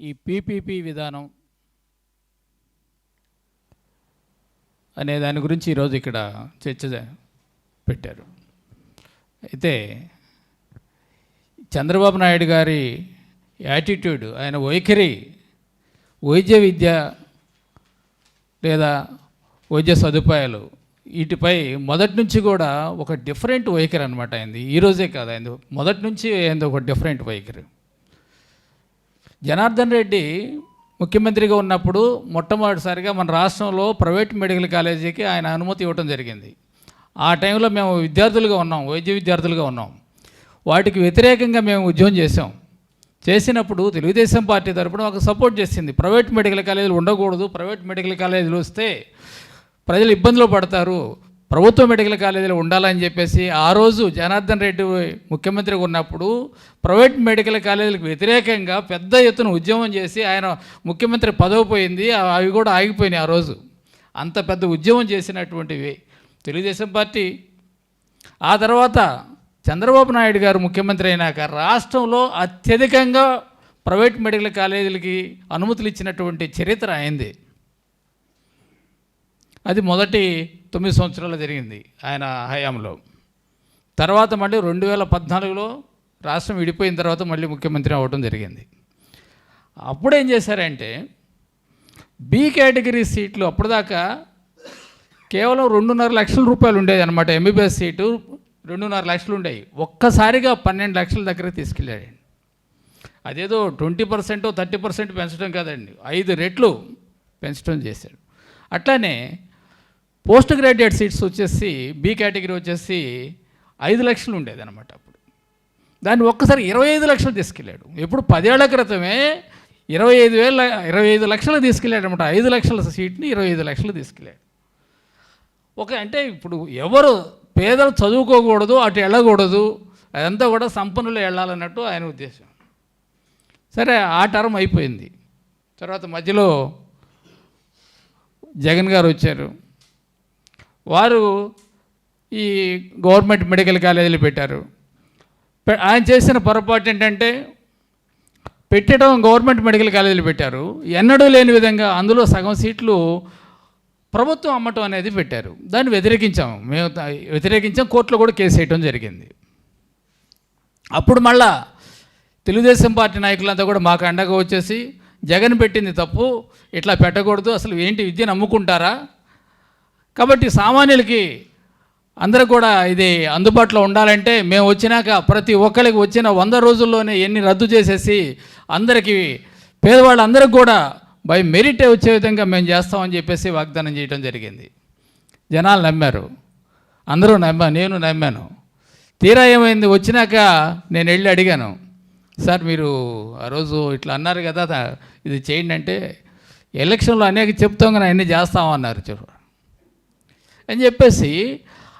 ఈ పీపీపీ విధానం అనే దాని గురించి ఈరోజు ఇక్కడ చర్చ పెట్టారు. అయితే చంద్రబాబు నాయుడు గారి యాటిట్యూడ్ ఆయన వైఖరి వైద్య విద్య లేదా వైద్య సదుపాయాలు వీటిపై మొదటి నుంచి కూడా ఒక డిఫరెంట్ వైఖరి అనమాట అయింది ఈరోజే కాదు అయింది మొదటి నుంచి అయింది ఒక డిఫరెంట్ వైఖరి. జనార్దన్ రెడ్డి ముఖ్యమంత్రిగా ఉన్నప్పుడు మొట్టమొదటిసారిగా మన రాష్ట్రంలో ప్రైవేట్ మెడికల్ కాలేజీకి ఆయన అనుమతి ఇవ్వడం జరిగింది. ఆ టైంలో మేము విద్యార్థులుగా ఉన్నాం వైద్య విద్యార్థులుగా ఉన్నాం. వాటికి వ్యతిరేకంగా మేము ఉద్యమం చేసాం చేసినప్పుడు తెలుగుదేశం పార్టీ తరపున ఒక సపోర్ట్ చేసింది. ప్రైవేట్ మెడికల్ కాలేజీలు ఉండకూడదు ప్రైవేట్ మెడికల్ కాలేజీలు వస్తే ప్రజలు ఇబ్బందులు పడతారు ప్రభుత్వ మెడికల్ కాలేజీలు ఉండాలని చెప్పేసి ఆ రోజు జనార్దన్ రెడ్డి ముఖ్యమంత్రిగా ఉన్నప్పుడు ప్రైవేట్ మెడికల్ కాలేజీలకు వ్యతిరేకంగా పెద్ద ఎత్తున ఉద్యమం చేసి ఆయన ముఖ్యమంత్రి పదవి పోయింది. అవి కూడా ఆగిపోయినాయి ఆ రోజు. అంత పెద్ద ఉద్యమం చేసినటువంటివి. తెలుగుదేశం పార్టీ. ఆ తర్వాత చంద్రబాబు నాయుడు గారు ముఖ్యమంత్రి అయినాక రాష్ట్రంలో అత్యధికంగా ప్రైవేట్ మెడికల్ కాలేజీలకి అనుమతులు ఇచ్చినటువంటి చరిత్ర అయింది. అది మొదటి తొమ్మిది సంవత్సరాలు జరిగింది ఆయన హయాంలో. తర్వాత మళ్ళీ రెండు వేల పద్నాలుగులో రాష్ట్రం విడిపోయిన తర్వాత మళ్ళీ ముఖ్యమంత్రి అవ్వడం జరిగింది. అప్పుడు ఏం చేశారంటే బి కేటగిరీ సీట్లు అప్పటిదాకా కేవలం రెండున్నర లక్షల రూపాయలు ఉండేది అనమాట ఎంబీబీఎస్ సీటు రెండున్నర లక్షలు ఉండేవి. ఒక్కసారిగా పన్నెండు లక్షల దగ్గర తీసుకెళ్ళాడండి అదేదో ట్వంటీ పర్సెంట్ థర్టీ పర్సెంట్ పెంచడం కాదండి ఐదు రెట్లు పెంచడం చేశాడు. అట్లానే పోస్ట్ గ్రాడ్యుయేట్ సీట్స్ వచ్చేసి బి కేటగిరీ వచ్చేసి ఐదు లక్షలు ఉండేది అనమాట అప్పుడు. దాన్ని ఒక్కసారి ఇరవై ఐదు లక్షలు తీసుకెళ్ళాడు. ఇప్పుడు పదేళ్ళ క్రితమే ఇరవై ఐదు వేల ఇరవై ఐదు లక్షలు తీసుకెళ్ళాడు అనమాట ఐదు లక్షల సీట్ని ఇరవై ఐదు లక్షలు తీసుకెళ్ళాడు. ఒక అంటే ఇప్పుడు ఎవరు పేదలు చదువుకోకూడదు అటు వెళ్ళకూడదు అదంతా కూడా సంపన్నులు వెళ్ళాలన్నట్టు ఆయన ఉద్దేశం. సరే ఆ టర్మ్ అయిపోయింది. తర్వాత మధ్యలో జగన్ గారు వచ్చారు. వారు ఈ గవర్నమెంట్ మెడికల్ కాలేజీలు పెట్టారు. పె- ఆయన చేసిన పొరపాటు ఏంటంటే పెట్టడం గవర్నమెంట్ మెడికల్ కాలేజీలు పెట్టారు. ఎన్నడూ లేని విధంగా అందులో సగం సీట్లు ప్రభుత్వం అమ్మటం అనేది పెట్టారు. దాన్ని వ్యతిరేకించాము మేము వ్యతిరేకించాం. కోర్టులో కూడా కేసు వేయటం జరిగింది. అప్పుడు మళ్ళా తెలుగుదేశం పార్టీ నాయకులంతా కూడా మాకు అండగా వచ్చేసి జగన్ పెట్టింది తప్పు ఇట్లా పెట్టకూడదు అసలు ఏంటి విద్యను అమ్ముకుంటారా? కాబట్టి సామాన్యులకి అందరూ కూడా ఇది అందుబాటులో ఉండాలంటే మేము వచ్చినాక ప్రతి ఒక్కరికి వచ్చిన వంద రోజుల్లోనే ఎన్ని రద్దు చేసేసి అందరికీ పేదవాళ్ళందరికీ కూడా బై మెరిట్ వచ్చే విధంగా మేము చేస్తామని చెప్పేసి వాగ్దానం చేయడం జరిగింది. జనాలు నమ్మారు. అందరూ నమ్మా నేను నమ్మాను. తీరా ఏమైంది? వచ్చినాక నేను వెళ్ళి అడిగాను. సార్ మీరు ఆ రోజు ఇట్లా అన్నారు కదా ఇది చేయండి అంటే ఎలక్షన్లో అనేక చెప్తాం కానీ అన్నీ చేస్తామన్నారు చూడు. అని చెప్పేసి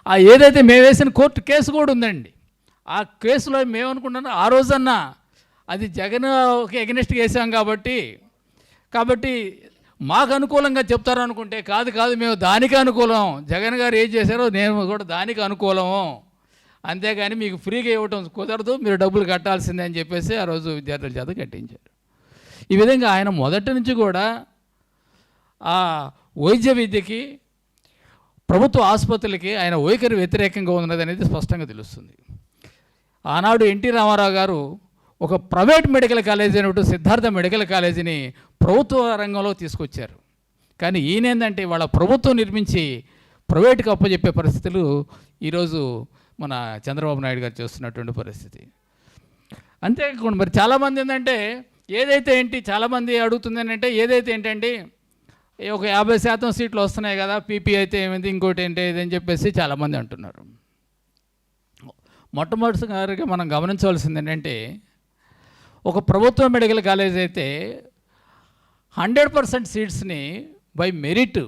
ఆ ఏదైతే మేము వేసిన కోర్టు కేసు కూడా ఉందండి. ఆ కేసులో మేమనుకుంటున్నాం ఆ రోజన్నా అది జగన్ ఒక ఎగనెస్ట్గా వేసాం కాబట్టి కాబట్టి మాకు అనుకూలంగా చెప్తారు అనుకుంటే కాదు కాదు మేము దానికి అనుకూలం. జగన్ గారు ఏం చేశారో నేను కూడా దానికి అనుకూలము. అంతేగాని మీకు ఫ్రీగా ఇవ్వటం కుదరదు మీరు డబ్బులు కట్టాల్సిందే అని చెప్పేసి ఆ రోజు విద్యార్థుల చేత కట్టించారు. ఈ విధంగా ఆయన మొదటి నుంచి కూడా ఆ వైద్య విద్యకి ప్రభుత్వ ఆసుపత్రులకి ఆయన వైఖరి వ్యతిరేకంగా ఉన్నది అనేది స్పష్టంగా తెలుస్తుంది. ఆనాడు ఎన్టీ రామారావు గారు ఒక ప్రైవేట్ మెడికల్ కాలేజీ అనేటు సిద్ధార్థ మెడికల్ కాలేజీని ప్రభుత్వ రంగంలో తీసుకొచ్చారు. కానీ ఈయనేందంటే వాళ్ళ ప్రభుత్వం నిర్మించి ప్రైవేట్కి అప్పచెప్పే పరిస్థితులు ఈరోజు మన చంద్రబాబు నాయుడు గారు చేస్తున్నటువంటి పరిస్థితి. అంతేకాకుండా మరి చాలామంది ఏంటంటే ఏదైతే ఏంటి చాలామంది అడుగుతుంది అంటే ఏదైతే ఏంటంటే ఒక యాభై శాతం సీట్లు వస్తున్నాయి కదా పీపీ అయితే ఏమైంది ఇంకోటి ఏంటి ఇది అని చెప్పేసి చాలామంది అంటున్నారు. మొట్టమొదటిసారిగా మనం గమనించవలసింది ఏంటంటే ఒక ప్రభుత్వ మెడికల్ కాలేజ్ అయితే హండ్రెడ్ పర్సెంట్ సీట్స్ని బై మెరిట్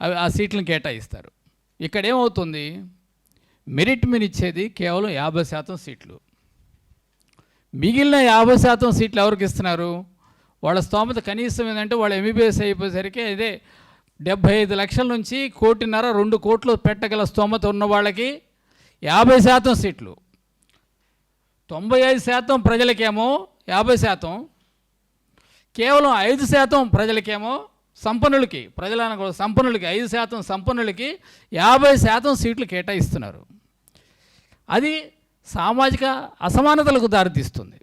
అవి ఆ సీట్లను కేటాయిస్తారు. ఇక్కడ ఏమవుతుంది మెరిట్ మీద ఇచ్చేది కేవలం యాభై శాతం సీట్లు. మిగిలిన యాభై శాతం సీట్లు ఎవరికి ఇస్తున్నారు? వాళ్ళ స్తోమత కనీసం ఏంటంటే వాళ్ళు ఎంబీబీఎస్ అయిపోయేసరికి అదే డెబ్భై ఐదు లక్షల నుంచి కోటిన్నర రెండు కోట్లు పెట్టగల స్తోమత ఉన్న వాళ్ళకి యాభై శాతం సీట్లు. తొంభై ఐదు శాతం ప్రజలకేమో యాభై శాతం. కేవలం ఐదు శాతం ప్రజలకేమో సంపన్నులకి ప్రజలను సంపన్నులకి ఐదు శాతం సంపన్నులకి యాభై శాతం సీట్లు కేటాయిస్తున్నారు. అది సామాజిక అసమానతలకు దారితీస్తుంది.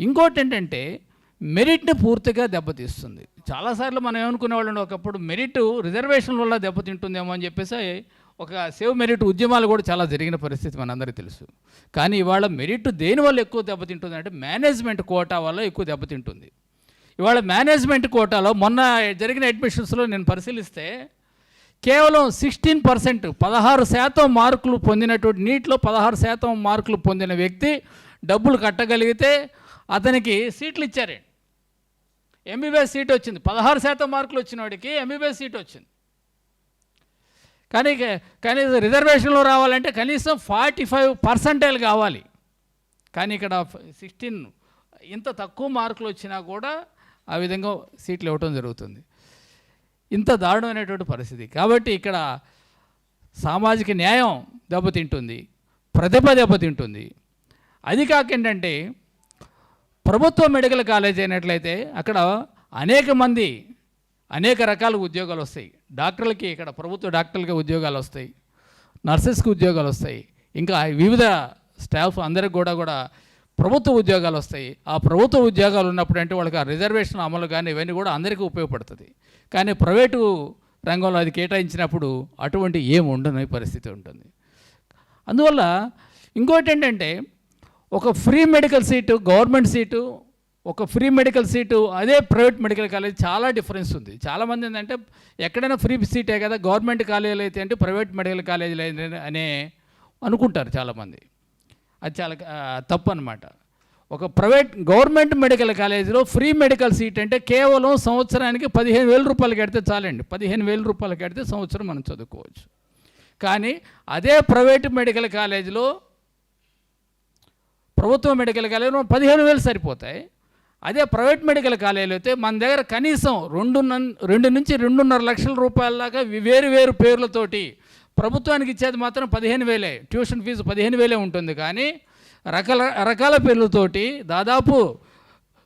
ఇంకోటి ఏంటంటే మెరిట్ని పూర్తిగా దెబ్బతీస్తుంది. చాలాసార్లు మనం ఏమనుకునే వాళ్ళం ఒకప్పుడు మెరిట్ రిజర్వేషన్ వల్ల దెబ్బతింటుందేమో అని చెప్పేసి ఒక సేవ్ మెరిట్ ఉద్యమాలు కూడా చాలా జరిగిన పరిస్థితి మనందరికీ తెలుసు. కానీ ఇవాళ మెరిట్ దేనివల్ల ఎక్కువ దెబ్బతింటుంది అంటే మేనేజ్మెంట్ కోటా వల్ల ఎక్కువ దెబ్బతింటుంది. ఇవాళ మేనేజ్మెంట్ కోటాలో మొన్న జరిగిన అడ్మిషన్స్లో నేను పరిశీలిస్తే కేవలం సిక్స్టీన్ పర్సెంట్ పదహారు శాతం మార్కులు పొందినటువంటి నీటిలో పదహారు శాతం మార్కులు పొందిన వ్యక్తి డబ్బులు కట్టగలిగితే అతనికి సీట్లు ఇచ్చారండి. ఎంబీబీఎస్ సీట్ వచ్చింది. పదహారు శాతం మార్కులు వచ్చిన వాడికి ఎంబీబీఎస్ సీట్ వచ్చింది. కానీ కనీసం రిజర్వేషన్లో రావాలంటే కనీసం ఫార్టీ ఫైవ్ పర్సెంటేజ్ కావాలి. కానీ ఇక్కడ సిక్స్టీన్ ఇంత తక్కువ మార్కులు వచ్చినా కూడా ఆ విధంగా సీట్లు ఇవ్వటం జరుగుతుంది. ఇంత దారుణమైనటువంటి పరిస్థితి. కాబట్టి ఇక్కడ సామాజిక న్యాయం దెబ్బతింటుంది. ప్రతిభ దెబ్బతింటుంది. అది కాక ఏంటంటే ప్రభుత్వ మెడికల్ కాలేజ్ అయినట్లయితే అక్కడ అనేక మంది అనేక రకాల ఉద్యోగాలు వస్తాయి. డాక్టర్లకి ఇక్కడ ప్రభుత్వ డాక్టర్లకి ఉద్యోగాలు వస్తాయి. నర్సెస్కి ఉద్యోగాలు వస్తాయి. ఇంకా వివిధ స్టాఫ్ అందరికి కూడా కూడా ప్రభుత్వ ఉద్యోగాలు వస్తాయి. ఆ ప్రభుత్వ ఉద్యోగాలు ఉన్నప్పుడు అంటే వాళ్ళకి ఆ రిజర్వేషన్ అమలు కానీ ఇవన్నీ కూడా అందరికీ ఉపయోగపడుతుంది. కానీ ప్రైవేటు రంగంలో అది కేటాయించినప్పుడు అటువంటి ఏమి ఉండని పరిస్థితి ఉంటుంది. అందువల్ల ఇంకోటి ఏంటంటే ఒక free medical seat government seat ఒక ఫ్రీ మెడికల్ సీటు అదే ప్రైవేట్ మెడికల్ కాలేజ్ చాలా డిఫరెన్స్ ఉంది. చాలామంది ఏంటంటే ఎక్కడైనా ఫ్రీ సీటే కదా గవర్నమెంట్ కాలేజీలు అయితే అంటే ప్రైవేట్ మెడికల్ కాలేజీలు అయితే అనే అనుకుంటారు చాలామంది అది చాలా తప్పు అనమాట ఒక ప్రైవేట్ గవర్నమెంట్ మెడికల్ కాలేజీలో ఫ్రీ మెడికల్ సీట్ అంటే కేవలం సంవత్సరానికి పదిహేను వేల రూపాయలు కడితే చాలండి. పదిహేను వేల రూపాయలు కడితే సంవత్సరం మనం చదువుకోవచ్చు. కానీ అదే ప్రైవేట్ మెడికల్ కాలేజీలో ప్రభుత్వ మెడికల్ కాలేజీలో పదిహేను వేలు సరిపోతాయి. అదే ప్రైవేట్ మెడికల్ కాలేజీలు అయితే మన దగ్గర కనీసం రెండు రెండు నుంచి రెండున్నర లక్షల రూపాయల దాకా వేరు వేరు పేర్లతోటి ప్రభుత్వానికి ఇచ్చేది మాత్రం పదిహేను వేలే. ట్యూషన్ ఫీజు పదిహేను వేలే ఉంటుంది. కానీ రకాల రకాల పేర్లతోటి దాదాపు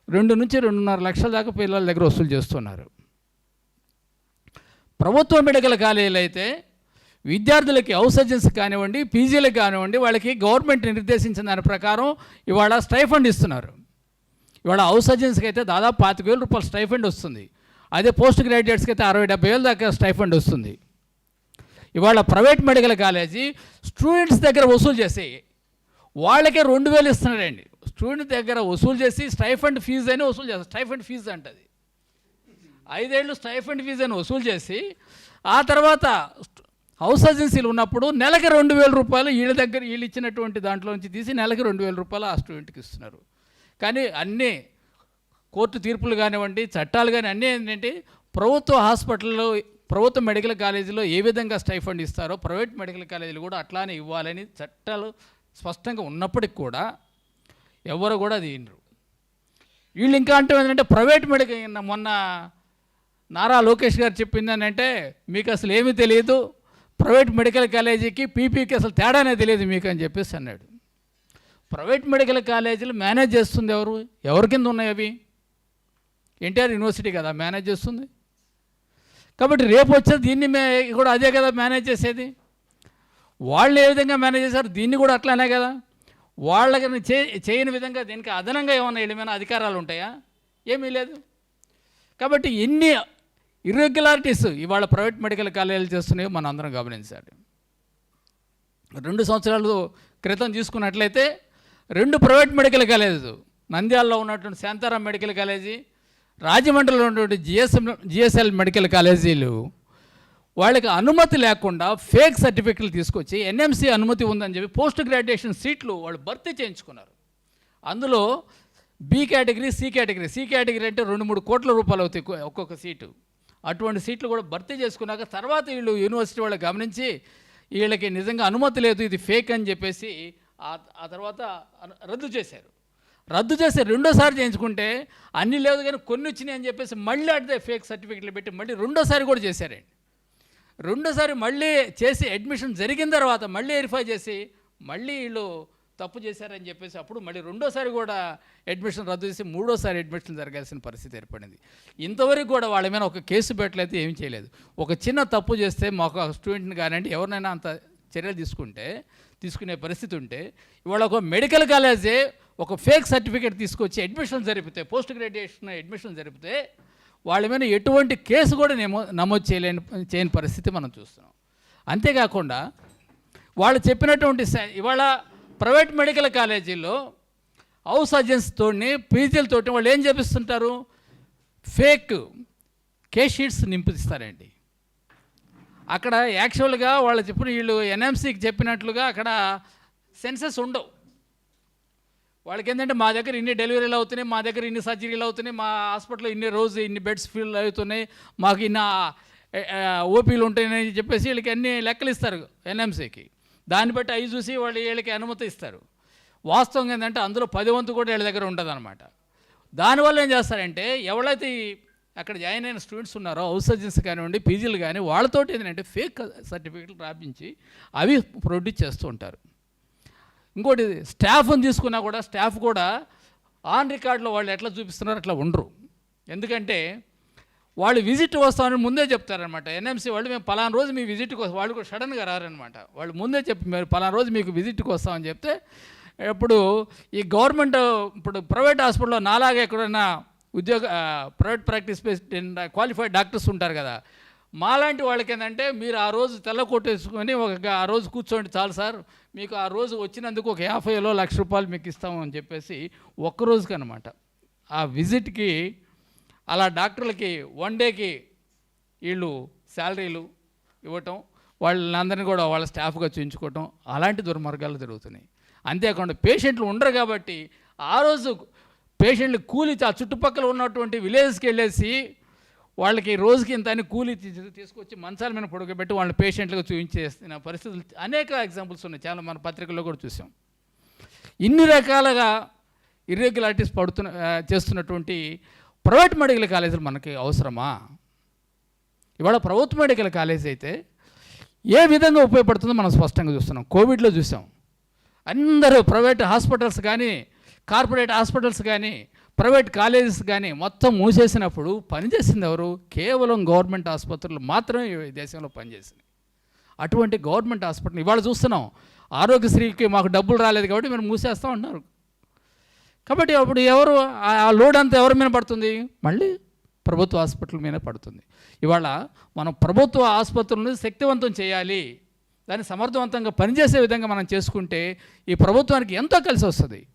రెండు నుంచి రెండున్నర లక్షల దాకా పిల్లల దగ్గర వసూలు చేస్తున్నారు. ప్రభుత్వ మెడికల్ కాలేజీలు అయితే విద్యార్థులకి ఔసర్జన్స్ కానివ్వండి పీజీలకు కానివ్వండి వాళ్ళకి గవర్నమెంట్ నిర్దేశించిన దాని ప్రకారం ఇవాళ స్టైఫండ్ ఇస్తున్నారు. ఇవాళ ఔసర్జన్స్కి అయితే దాదాపు పాతిక వేల రూపాయలు స్టైఫండ్ వస్తుంది. అదే పోస్ట్ గ్రాడ్యుయేట్స్కి అయితే అరవై డెబ్బై వేల దాకా స్టైఫండ్ వస్తుంది. ఇవాళ ప్రైవేట్ మెడికల్ కాలేజీ స్టూడెంట్స్ దగ్గర వసూలు చేసి వాళ్ళకే రెండు వేలు ఇస్తున్నారండి. స్టూడెంట్ దగ్గర వసూలు చేసి స్టైఫండ్ ఫీజు అని వసూలు చేస్తారు. స్టైఫండ్ ఫీజు అంటది. ఐదేళ్ళు స్టైఫండ్ ఫీజు అని వసూలు చేసి ఆ తర్వాత హౌస్ ఏజెన్సీలు ఉన్నప్పుడు నెలకి రెండు వేల రూపాయలు వీళ్ళ దగ్గర వీళ్ళు ఇచ్చినటువంటి దాంట్లో నుంచి తీసి నెలకి రెండు వేల రూపాయలు ఆ స్టూడెంట్కి ఇస్తున్నారు. కానీ అన్నీ కోర్టు తీర్పులు కానివ్వండి చట్టాలు కానీ అన్నీ ఏంటంటే ప్రభుత్వ హాస్పిటల్లో ప్రభుత్వ మెడికల్ కాలేజీలో ఏ విధంగా స్టైఫండ్ ఇస్తారో ప్రైవేట్ మెడికల్ కాలేజీలు కూడా అట్లానే ఇవ్వాలని చట్టాలు స్పష్టంగా ఉన్నప్పటికి కూడా ఎవరు కూడా అది వినరు వీళ్ళు ఇంకా అంటే ఏంటంటే ప్రైవేట్ మెడికల్ మొన్న నారా లోకేష్ గారు చెప్పింది అని అంటే మీకు అసలు ఏమీ తెలియదు ప్రైవేట్ మెడికల్ కాలేజీకి పీపీకి అసలు తేడానే తెలియదు మీకు అని చెప్పేసి అన్నాడు. ప్రైవేట్ మెడికల్ కాలేజీలు మేనేజ్ చేస్తుంది ఎవరు? ఎవరి కింద ఉన్నాయి అవి? ఎన్టీఆర్ యూనివర్సిటీ కదా మేనేజ్ చేస్తుంది. కాబట్టి రేపు వచ్చేది దీన్ని మే కూడా అదే కదా మేనేజ్ చేసేది. వాళ్ళు ఏ విధంగా మేనేజ్ చేశారు దీన్ని కూడా అట్లానే కదా. వాళ్ళకి చే చేయని విధంగా దీనికి అదనంగా ఏమైనా ఏమైనా అధికారాలు ఉంటాయా? ఏమీ లేదు. కాబట్టి ఎన్ని ఇర్రెగ్యులారిటీస్ ఇవాళ ప్రైవేట్ మెడికల్ కాలేజీలు చేస్తున్నాయో మనం అందరం గమనించాలి. రెండు సంవత్సరాలు క్రితం తీసుకున్నట్లయితే రెండు ప్రైవేట్ మెడికల్ కాలేజీలు నంద్యాలలో ఉన్నటువంటి శాంతారాం మెడికల్ కాలేజీ రాజమండ్రిలో ఉన్నటువంటి జిఎస్ఎం జిఎస్ఎల్ మెడికల్ కాలేజీలు వాళ్ళకి అనుమతి లేకుండా ఫేక్ సర్టిఫికెట్లు తీసుకొచ్చి ఎన్ఎంసీ అనుమతి ఉందని చెప్పి పోస్ట్ గ్రాడ్యుయేషన్ సీట్లు వాళ్ళు భర్తీ చేయించుకున్నారు. అందులో B category C category C category అంటే రెండు మూడు కోట్ల రూపాయలు అవుతాయి ఒక్కొక్క సీటు అటువంటి సీట్లు కూడా భర్తీ చేసుకున్నాక తర్వాత వీళ్ళు యూనివర్సిటీ వాళ్ళు గమనించి వీళ్ళకి నిజంగా అనుమతి లేదు ఇది ఫేక్ అని చెప్పేసి ఆ తర్వాత రద్దు చేశారు. రద్దు చేసి రెండోసారి చేయించుకుంటే అన్నీ లేదు కానీ కొన్ని వచ్చినాయి అని చెప్పేసి మళ్ళీ అడితే ఫేక్ సర్టిఫికెట్లు పెట్టి మళ్ళీ రెండోసారి కూడా చేశారండి. రెండోసారి మళ్ళీ చేసి అడ్మిషన్ జరిగిన తర్వాత మళ్ళీ వెరిఫై చేసి మళ్ళీ వీళ్ళు తప్పు చేశారని చెప్పేసి అప్పుడు మళ్ళీ రెండోసారి కూడా అడ్మిషన్ రద్దు చేసి మూడోసారి అడ్మిషన్ జరగాల్సిన పరిస్థితి ఏర్పడింది. ఇంతవరకు కూడా వాళ్ళ మీద ఒక కేసు పెట్టలేదు ఏం చేయలేదు. ఒక చిన్న తప్పు చేస్తే మాకు స్టూడెంట్ని కానివ్వండి ఎవరినైనా అంత చర్యలు తీసుకుంటే తీసుకునే పరిస్థితి ఉంటే ఇవాళ ఒక మెడికల్ కాలేజే ఒక ఫేక్ సర్టిఫికేట్ తీసుకొచ్చి అడ్మిషన్ జరిపితే పోస్ట్ గ్రాడ్యుయేషన్ అడ్మిషన్ జరిపితే వాళ్ళ మీద ఎటువంటి కేసు కూడా నేమో నమోదు చేయలేని చేయని పరిస్థితి మనం చూస్తున్నాం. అంతేకాకుండా వాళ్ళు చెప్పినటువంటి ఇవాళ ప్రైవేట్ మెడికల్ కాలేజీలో హౌస్ సర్జన్స్తోని పీజీలతోటి వాళ్ళు ఏం చేపిస్తుంటారు? ఫేక్ కేస్ షీట్స్ నింపిస్తారండి. అక్కడ యాక్చువల్గా వాళ్ళు చెప్పిన వీళ్ళు ఎన్ఎంసీకి చెప్పినట్లుగా అక్కడ సెన్సెస్ ఉండవు. వాళ్ళకి ఏంటంటే మా దగ్గర ఇన్ని డెలివరీలు అవుతున్నాయి మా దగ్గర ఇన్ని సర్జరీలు అవుతున్నాయి మా హాస్పిటల్లో ఇన్ని రోజు ఇన్ని బెడ్స్ ఫిల్ అవుతున్నాయి మాకు ఇన్ని ఓపీలు ఉంటాయని చెప్పేసి వీళ్ళకి అన్ని లెక్కలు ఇస్తారు ఎన్ఎంసీకి. దాన్ని బట్టి అవి చూసి వాళ్ళు వీళ్ళకి అనుమతి ఇస్తారు. వాస్తవం ఏంటంటే అందులో పది వంతు కూడా వీళ్ళ దగ్గర ఉండదన్నమాట. దానివల్ల ఏం చేస్తారంటే ఎవరైతే అక్కడ జాయిన్ అయిన స్టూడెంట్స్ ఉన్నారో హౌస్ సర్జన్స్ కానివ్వండి పీజీలు కానీ వాళ్ళతోటి ఏంటంటే ఫేక్ సర్టిఫికెట్లు రాపించి అవి ప్రొడ్యూస్ చేస్తూ ఉంటారు. ఇంకోటి స్టాఫ్ని తీసుకున్నా కూడా స్టాఫ్ కూడా ఆన్ రికార్డులో వాళ్ళు ఎట్లా చూపిస్తున్నారో అట్లా ఉండరు. ఎందుకంటే వాళ్ళు విజిట్ వస్తామని ముందే చెప్తారనమాట ఎన్ఎంసీ వాళ్ళు మేము పలానా రోజు మీ విజిట్కి వస్తాం. వాళ్ళు కూడా సడన్గా రారనమాట వాళ్ళు ముందే చెప్పి మీరు పలానా రోజు మీకు విజిట్కి వస్తామని చెప్తే ఇప్పుడు ఈ గవర్నమెంట్ ఇప్పుడు ప్రైవేట్ హాస్పిటల్లో నాలాగా ఎక్కడైనా ఉద్యోగ ప్రైవేట్ ప్రాక్టీస్ క్వాలిఫైడ్ డాక్టర్స్ ఉంటారు కదా. మాలాంటి వాళ్ళకి ఏంటంటే మీరు ఆ రోజు తెల్ల కొట్టేసుకొని ఒక ఆ రోజు కూర్చోండి చాలు సార్. మీకు ఆ రోజు వచ్చినందుకు ఒక యాభైలో లక్ష రూపాయలు మీకు ఇస్తామని అని చెప్పేసి ఒక్క రోజుకి అనమాట ఆ విజిట్కి అలా డాక్టర్లకి వన్ డేకి వీళ్ళు శాలరీలు ఇవ్వటం వాళ్ళందరినీ కూడా వాళ్ళ స్టాఫ్గా చూయించుకోవటం అలాంటి దుర్మార్గాలు జరుగుతున్నాయి. అంతేకాకుండా పేషెంట్లు ఉండరు కాబట్టి ఆ రోజు పేషెంట్లు కూలి ఆ చుట్టుపక్కల ఉన్నటువంటి విలేజ్కి వెళ్ళేసి వాళ్ళకి రోజుకి ఇంత అని కూలి తీసుకొచ్చి మంచాల మీద పడుకోబెట్టి వాళ్ళని పేషెంట్లుగా చూపించేస్తున్న పరిస్థితులు అనేక ఎగ్జాంపుల్స్ ఉన్నాయి. చాలా మన పత్రికల్లో కూడా చూసాం. ఇన్ని రకాలుగా ఇర్రెగ్యులారిటీస్ పడుతున్న చేస్తున్నటువంటి ప్రైవేట్ మెడికల్ కాలేజీలు మనకి అవసరమా? ఇవాళ ప్రభుత్వ మెడికల్ కాలేజ్ అయితే ఏ విధంగా ఉపయోగపడుతుందో మనం స్పష్టంగా చూస్తున్నాం. కోవిడ్లో చూసాం. అందరూ ప్రైవేట్ హాస్పిటల్స్ కానీ కార్పొరేట్ హాస్పిటల్స్ కానీ ప్రైవేట్ కాలేజెస్ కానీ మొత్తం మూసేసినప్పుడు పనిచేసింది ఎవరు? కేవలం గవర్నమెంట్ ఆసుపత్రులు మాత్రమే ఈ దేశంలో పనిచేసింది అటువంటి గవర్నమెంట్ హాస్పిటల్ ఇవాళ చూస్తున్నాం. ఆరోగ్యశ్రీకి మాకు డబ్బులు రాలేదు కాబట్టి మేము మూసేస్తూ ఉన్నారు. కాబట్టి అప్పుడు ఎవరు ఆ- లోడ్ అంతా ఎవరి మీద పడుతుంది? మళ్ళీ ప్రభుత్వ హాస్పిటల్ మీద పడుతుంది. ఇవాళ మనం ప్రభుత్వ ఆసుపత్రులను శక్తివంతం చేయాలి. దాన్ని సమర్థవంతంగా పనిచేసే విధంగా మనం చేసుకుంటే ఈ ప్రభుత్వానికి ఎంతో కలిసి వస్తుంది.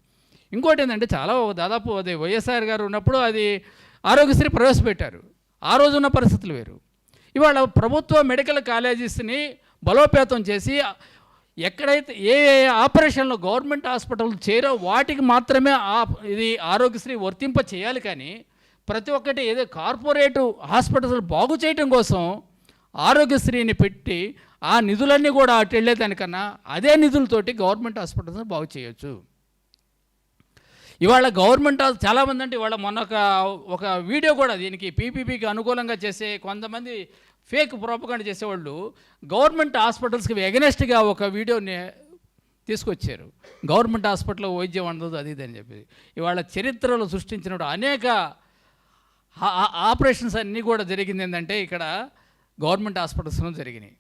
ఇంకోటి ఏంటంటే చాలా దాదాపు అది వైఎస్ఆర్ గారు ఉన్నప్పుడు అది ఆరోగ్యశ్రీ ప్రవేశపెట్టారు. ఆ రోజు ఉన్న పరిస్థితులు వేరు. ఇవాళ ప్రభుత్వ మెడికల్ కాలేజెస్ని బలోపేతం చేసి ఎక్కడైతే ఏ ఏ ఆపరేషన్లు గవర్నమెంట్ హాస్పిటల్ చేరో వాటికి మాత్రమే ఆ ఇది ఆరోగ్యశ్రీ వర్తింప చేయాలి కానీ ప్రతి ఒక్కటి ఏదో కార్పొరేట్ హాస్పిటల్స్ బాగు చేయటం కోసం ఆరోగ్యశ్రీని పెట్టి ఆ నిధులన్నీ కూడా అటు వెళ్ళేదానికన్నా అదే నిధులతోటి గవర్నమెంట్ హాస్పిటల్స్ బాగు చేయొచ్చు. ఇవాళ గవర్నమెంట్ చాలామంది అంటే ఇవాళ మొన్న ఒక ఒక వీడియో కూడా దీనికి పీపీపీకి అనుకూలంగా చేసే కొంతమంది ఫేక్ ప్రోపకాండ చేసేవాళ్ళు గవర్నమెంట్ హాస్పిటల్స్కి ఎగనెస్ట్గా ఒక వీడియోని తీసుకొచ్చారు. గవర్నమెంట్ హాస్పిటల్లో వైద్యం అందదు అది ఇది అని చెప్పి ఇవాళ చరిత్రలో సృష్టించిన అనేక ఆపరేషన్స్ అన్నీ కూడా జరిగింది ఏంటంటే ఇక్కడ గవర్నమెంట్ హాస్పిటల్స్లో జరిగినాయి.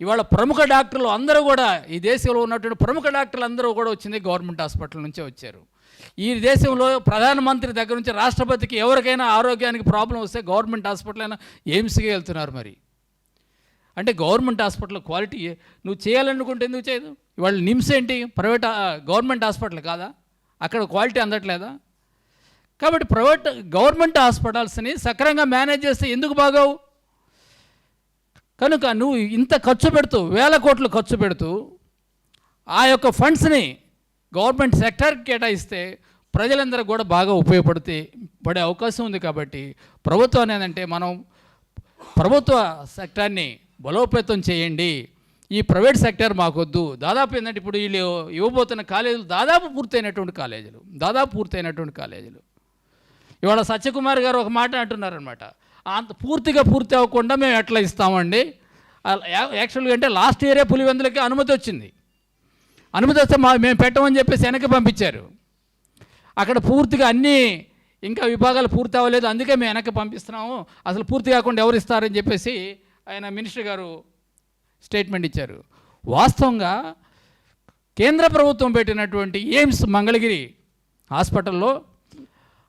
ఇవాళ ప్రముఖ డాక్టర్లు అందరూ కూడా ఈ దేశంలో ఉన్నటువంటి ప్రముఖ డాక్టర్లు అందరూ కూడా వచ్చింది గవర్నమెంట్ హాస్పిటల్ నుంచే వచ్చారు. ఈ దేశంలో ప్రధానమంత్రి దగ్గర నుంచి రాష్ట్రపతికి ఎవరికైనా ఆరోగ్యానికి ప్రాబ్లం వస్తే గవర్నమెంట్ హాస్పిటల్ అయినా ఎయిమ్స్కి వెళ్తున్నారు మరి. అంటే గవర్నమెంట్ హాస్పిటల్ క్వాలిటీ నువ్వు చేయాలనుకుంటే ఎందుకు చేయదు? ఇవాళ నిమ్స్ ఏంటి? ప్రైవేట్ గవర్నమెంట్ హాస్పిటల్ కాదా? అక్కడ క్వాలిటీ అందట్లేదా? కాబట్టి ప్రైవేట్ గవర్నమెంట్ హాస్పిటల్స్ని సక్రంగా మేనేజ్ చేస్తే ఎందుకు బాగోవు? కనుక నువ్వు ఇంత ఖర్చు పెడుతూ వేల కోట్లు ఖర్చు పెడుతూ ఆ యొక్క ఫండ్స్ని గవర్నమెంట్ సెక్టర్కి కేటాయిస్తే ప్రజలందరూ కూడా బాగా ఉపయోగపడితే పడే అవకాశం ఉంది కాబట్టి ప్రభుత్వం ఏంటంటే మనం ప్రభుత్వ సెక్టార్ని బలోపేతం చేయండి. ఈ ప్రైవేట్ సెక్టర్ మాకొద్దు. దాదాపు ఏంటంటే ఇప్పుడు వీళ్ళు ఇవ్వబోతున్న కాలేజీలు దాదాపు పూర్తయినటువంటి కాలేజీలు. దాదాపు పూర్తయినటువంటి కాలేజీలు. ఇవాళ సత్యకుమార్ గారు ఒక మాట అంటున్నారనమాట అంత పూర్తిగా పూర్తి అవ్వకుండా మేము ఎట్లా ఇస్తామండి? యాక్చువల్గా అంటే లాస్ట్ ఇయరే పులివెందులకి అనుమతి వచ్చింది. అనుమతి వస్తే మా మేము పెట్టమని చెప్పేసి వెనక్కి పంపించారు. అక్కడ పూర్తిగా అన్నీ ఇంకా విభాగాలు పూర్తి అవ్వలేదు. అందుకే మేము వెనక్కి పంపిస్తున్నాము. అసలు పూర్తి కాకుండా ఎవరు ఇస్తారని చెప్పేసి ఆయన మినిస్టర్ గారు స్టేట్మెంట్ ఇచ్చారు. వాస్తవంగా కేంద్ర ప్రభుత్వం పెట్టినటువంటి ఎయిమ్స్ మంగళగిరి హాస్పిటల్లో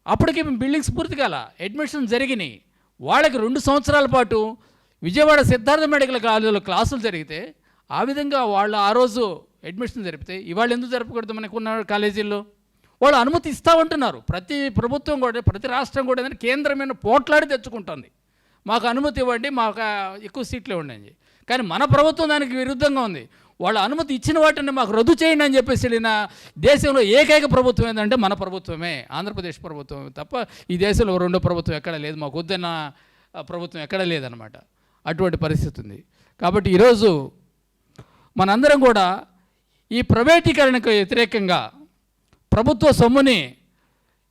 అప్పటికి బిల్డింగ్స్ పూర్తి కాల అడ్మిషన్ జరిగినాయి. వాళ్ళకి రెండు సంవత్సరాల పాటు విజయవాడ సిద్ధార్థ మెడికల్ కాలేజీలో క్లాసులు జరిగితే ఆ విధంగా వాళ్ళు ఆ రోజు అడ్మిషన్ జరిపితే ఇవాళ ఎందుకు జరపకూడదు మనకు ఉన్న కాలేజీల్లో? వాళ్ళు అనుమతి ఇస్తా ఉంటున్నారు ప్రతి ప్రభుత్వం కూడా ప్రతి రాష్ట్రం కూడా ఏదైనా కేంద్రమైన పోట్లాడి తెచ్చుకుంటుంది. మాకు అనుమతి ఇవ్వండి మాకు ఎక్కువ సీట్లు ఇవ్వండి అని కానీ మన ప్రభుత్వం దానికి విరుద్ధంగా ఉంది. వాళ్ళ అనుమతి ఇచ్చిన వాటిని మాకు రద్దు చేయండి అని చెప్పేసి వెళ్ళిన దేశంలో ఏకైక ప్రభుత్వం ఏంటంటే మన ప్రభుత్వమే. ఆంధ్రప్రదేశ్ ప్రభుత్వం తప్ప ఈ దేశంలో రెండో ప్రభుత్వం ఎక్కడ లేదు. మాకు వద్దన్న ప్రభుత్వం ఎక్కడ లేదనమాట అటువంటి పరిస్థితి ఉంది. కాబట్టి ఈరోజు మనందరం కూడా ఈ ప్రైవేటీకరణకు వ్యతిరేకంగా ప్రభుత్వ సొమ్ముని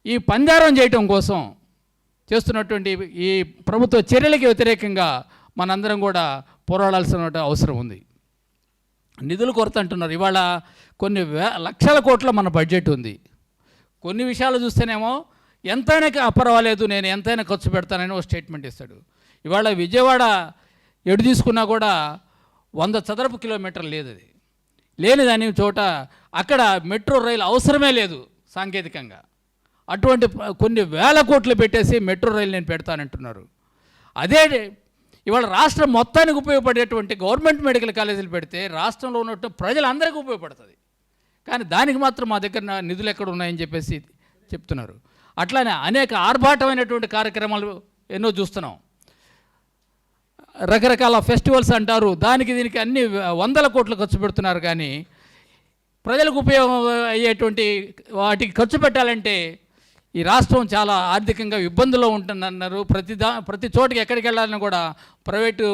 ఈ పందారం చేయటం కోసం చేస్తున్నటువంటి ఈ ప్రభుత్వ చర్యలకి వ్యతిరేకంగా మనందరం కూడా పోరాడాల్సిన అవసరం ఉంది. నిధుల కొరత అంటున్నారు. ఇవాళ కొన్ని వే లక్షల కోట్ల మన బడ్జెట్ ఉంది. కొన్ని విషయాలు చూస్తేనేమో ఎంతైనా కా- పర్వాలేదు నేను ఎంతైనా ఖర్చు పెడతానని ఒక స్టేట్మెంట్ ఇస్తాడు. ఇవాళ విజయవాడ ఎడు తీసుకున్నా కూడా వంద చదరపు కిలోమీటర్లు లేదు అది లేనిదని చోట అక్కడ మెట్రో రైలు అవసరమే లేదు సాంకేతికంగా. అటువంటి కొన్ని వేల కోట్లు పెట్టేసి మెట్రో రైలు నేను పెడతానంటున్నారు. అదే ఇవాళ రాష్ట్రం మొత్తానికి ఉపయోగపడేటువంటి గవర్నమెంట్ మెడికల్ కాలేజీలు పెడితే రాష్ట్రంలో ఉన్నట్టు ప్రజలందరికీ ఉపయోగపడుతుంది. కానీ దానికి మాత్రం మా దగ్గర నిధులు ఎక్కడ ఉన్నాయని చెప్పేసి చెప్తున్నారు. అట్లానే అనేక ఆర్భాటమైనటువంటి కార్యక్రమాలు ఎన్నో చూస్తున్నాం. రకరకాల ఫెస్టివల్స్ అంటారు. దానికి దీనికి అన్ని వందల కోట్లు ఖర్చు పెడుతున్నారు కానీ ప్రజలకు ఉపయోగం అయ్యేటువంటి వాటికి ఖర్చు పెట్టాలంటే ఈ రాష్ట్రం చాలా ఆర్థికంగా ఇబ్బందుల్లో ఉంటుందన్నారు. ప్రతి దా ప్రతి చోటికి ఎక్కడికి వెళ్ళాలని కూడా ప్రైవేటు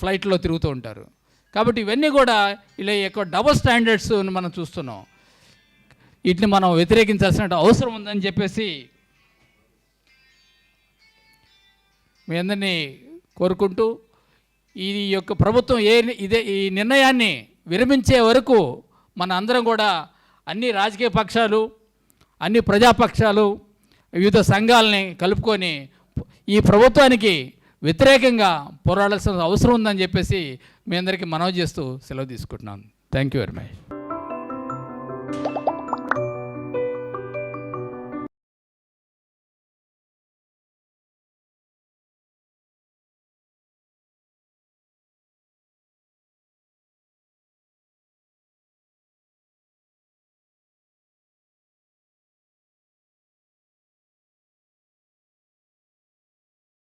ఫ్లైట్లో తిరుగుతూ ఉంటారు. కాబట్టి ఇవన్నీ కూడా ఇలా ఎక్కువ డబుల్ స్టాండర్డ్స్ మనం చూస్తున్నాం. వీటిని మనం వ్యతిరేకించాల్సిన అవసరం ఉందని చెప్పేసి మీ అందరినీ కోరుకుంటూ ఈ యొక్క ప్రభుత్వం ఏ ఇదే ఈ నిర్ణయాన్ని విరమించే వరకు మన అందరం కూడా అన్ని రాజకీయ పక్షాలు అన్ని ప్రజాపక్షాలు వివిధ సంఘాలని కలుపుకొని ఈ ప్రభుత్వానికి వ్యతిరేకంగా పోరాడాల్సిన అవసరం ఉందని చెప్పేసి మీ అందరికీ మనవి చేస్తూ సెలవు తీసుకుంటున్నాను. Thank you very much